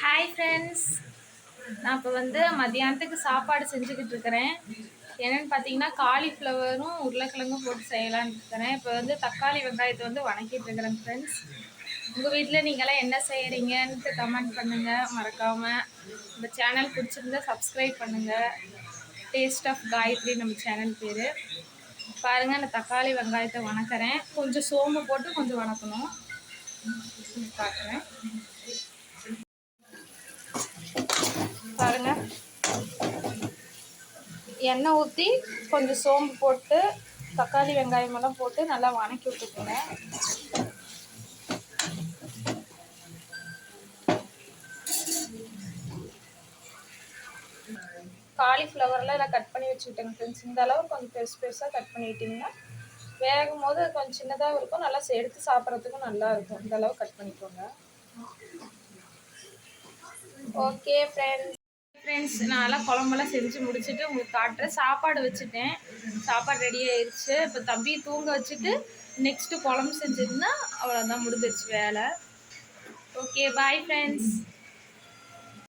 Hi friends நான் இப்போ வந்து மதியானத்துக்கு சாப்பாடு செஞ்சுக்கிட்டு இருக்கிறேன். என்னென்னு பார்த்தீங்கன்னா காலிஃப்ளவரும் உருளைக்கிழங்கும் போட்டு செய்யலான்னு இருக்கிறேன். இப்போ வந்து தக்காளி வெங்காயத்தை வந்து வணக்கிட்டு இருக்கிறேன் ஃப்ரெண்ட்ஸ் உங்கள் வீட்டில் நீங்களாம் என்ன செய்கிறீங்கன்ட்டு கமெண்ட் பண்ணுங்கள் மறக்காமல் இந்த சேனல் பிடிச்சிருந்தா சப்ஸ்கிரைப் பண்ணுங்கள் டேஸ்ட் ஆஃப் காயத்ரி நம்ம சேனல் பேர். பாருங்கள் நான் தக்காளி வெங்காயத்தை வணக்கிறேன். கொஞ்சம் சோம்பு போட்டு கொஞ்சம் வணக்கணும். பார்க்குறேன். எண்ணெய் ஊற்றி கொஞ்சம் சோம்பு போட்டு தக்காளி வெங்காயம் எல்லாம் போட்டு நல்லா வணக்கி விட்டுக்கோங்க. காலிஃப்ளவர்லாம் எல்லாம் கட் பண்ணி வச்சுக்கிட்டேங்க ஃப்ரெண்ட்ஸ் இந்த அளவு கொஞ்சம் பெருசு பெருசாக கட் பண்ணிக்கிட்டிங்கன்னா வேகும் போது கொஞ்சம் சின்னதாக இருக்கும் நல்லா எடுத்து சாப்பிட்றதுக்கும் நல்லா இருக்கும். இந்த அளவு கட் பண்ணிக்கோங்க. ஓகே ஃப்ரெண்ட்ஸ் ஃப்ரெண்ட்ஸ் நான்லாம் குழம்பெல்லாம் செஞ்சு முடிச்சுட்டு உங்களுக்கு காட்டுறேன். சாப்பாடு வச்சுட்டேன். சாப்பாடு ரெடி ஆயிடுச்சு இப்போ தம்பி தூங்க வச்சுட்டு நெக்ஸ்ட்டு குழம்பு செஞ்சுருந்தா அவ்வளோதான் முடிஞ்சிருச்சு வேலை. Okay bye friends